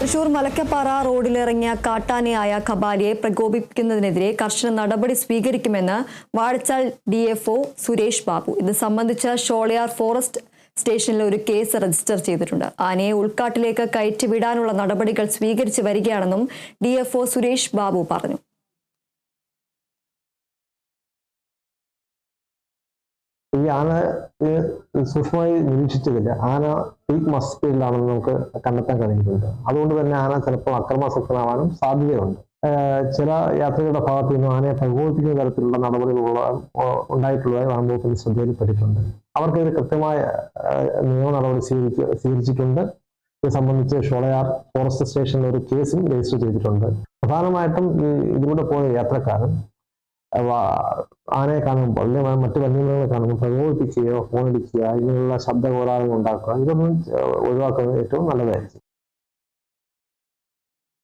തൃശൂർ മലക്കപ്പാറ റോഡിലിറങ്ങിയ കാട്ടാനയായ കബാലിയെ പ്രകോപിപ്പിക്കുന്നതിനെതിരെ കർശന നടപടി സ്വീകരിക്കുമെന്ന് വാഴച്ചാൽ ഡി സുരേഷ് ബാബു. ഇത് സംബന്ധിച്ച് ഷോളയാർ ഫോറസ്റ്റ് സ്റ്റേഷനിൽ ഒരു കേസ് രജിസ്റ്റർ ചെയ്തിട്ടുണ്ട്. ആനയെ ഉൾക്കാട്ടിലേക്ക് കയറ്റിവിടാനുള്ള നടപടികൾ സ്വീകരിച്ചു വരികയാണെന്നും ഡി സുരേഷ് ബാബു പറഞ്ഞു. ഈ ആന സൂക്ഷ്മമായി നിരീക്ഷിച്ചതിൽ ആന പീക്ക് മസ്പീഡിലാണെന്ന് നമുക്ക് കണ്ടെത്താൻ കഴിഞ്ഞിട്ടുണ്ട് അതുകൊണ്ട് തന്നെ ആന ചിലപ്പോൾ അക്രമാസക്തനാവാനും സാധ്യതയുണ്ട്. ചില യാത്രികരുടെ ഭാഗത്ത് നിന്നും ആനയെ പ്രകോപിപ്പിക്കുന്ന തരത്തിലുള്ള നടപടികളുള്ള ഉണ്ടായിട്ടുള്ളതായി വനംവകുപ്പിന്റെ ശ്രദ്ധയിൽപ്പെട്ടിട്ടുണ്ട്. അവർക്കെതിരെ കൃത്യമായ നിയമ നടപടി സ്വീകരിക്ക സ്വീകരിച്ചിട്ടുണ്ട്. ഇത് സംബന്ധിച്ച് ഷോളയാർ ഫോറസ്റ്റ് സ്റ്റേഷനിൽ ഒരു കേസും രജിസ്റ്റർ ചെയ്തിട്ടുണ്ട്. പ്രധാനമായിട്ടും ഈ ഇതിലൂടെ പോയ യാത്രക്കാരൻ ആനയെ കാണുമ്പോൾ അല്ലെങ്കിൽ മറ്റു വന്യമൃഗങ്ങളെ കാണുമ്പോൾ പ്രകോപിപ്പിക്കുകയോ ഫോണടിക്കുക അതിനുള്ള ശബ്ദ കോലാഹലങ്ങൾ ഉണ്ടാക്കുക ഇതൊന്നും ഒഴിവാക്കുന്നത് ഏറ്റവും നല്ലതായിരിക്കും.